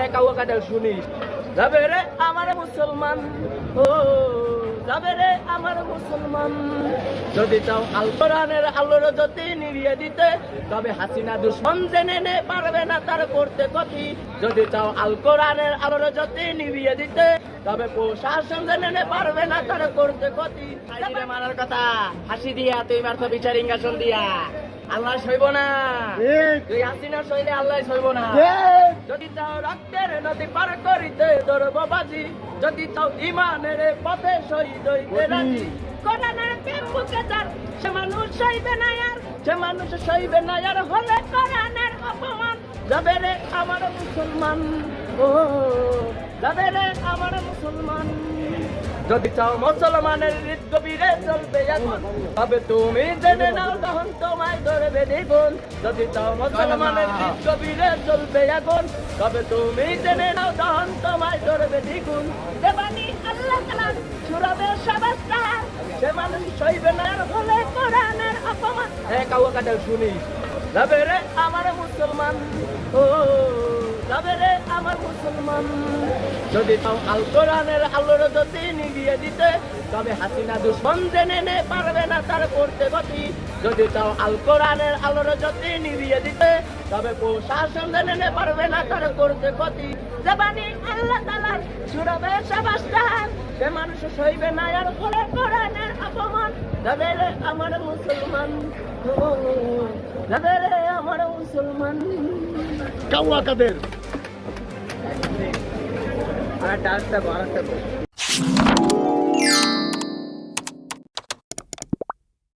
A cow কাদের শুনিস যাবে রে আমার মুসলমান। ও, যাবে যদি চাও আল কোরআনের আলোর জ্যোতি নিভিয়ে দিতে, তবে হাসিনা দুশ্মন জেনে নে, পারবে না তার করতে ক্ষতি। যদি চাও আল কোরআনের আলোর জ্যোতি নিভিয়ে দিতে, তবে প্রশাসন জেনে নে, পারবে না তার করতে ক্ষতি। মারার কথা। হাসি দিয়া, তুই মারতো বিচার ইঙ্গাসন দিয়া। আল্লাহ সইব না। তুই হাসিনা সইলে আল্লাহ সইব না। যদি চাও রক্তের নদী পার করিতে ধরব বাজি যদি চাও ইমানের পথে শহীদ হইতে রাজি। কোরআনের বুকে যার সে মানুষ সইবে না আর। সে মানুষ সইবে না আর হলে কোরআনের অপমান। যাবে রে আমার মুসলমান। ও যাবে রে আমার মুসলমান। যদি চাও মুসলমানের হৃদ গভীরে চলবে এখন তবে তুমি জেনে নাও তখন তোমায় ধরবে দ্বিগুণ যদি চাও মুসলমানের হৃদ গভীরে চলবে এখন তবে তুমি জেনে নাও তখন তোমায় ধরবে দ্বিগুণ দেবানি আল্লাহ তালার সুরাবে সবাস্তার সে মানুষ সইবে না। আর হলে কোরআনের অপমান। হে কাউ কাদের শুনিস রে আমার মুসলমান ও যাবে রে আমার মুসলমান। যদি তাও আল কোরআনের আলোর জ্যোতি নিভিয়ে দিতে, তবে হাসিনা দুশ্মন জেনে নে পারবে না তার করতে গতি। যদি তাও আল কোরআনের আলোর জ্যোতি নিভিয়ে দিতে, তবে প্রশাসন জেনে নে পারবে না তার করতে গতি। জবানি আল্লাহ তালার সুরবে সবাস্তান সে মানুষ সইবে না আর করে কোরআনের অপমান। যাবে রে আমার মুসলমান। যাবে রে আমার মুসলমান। কাউয়া কাদের আর ডান্সটা বাড়াতে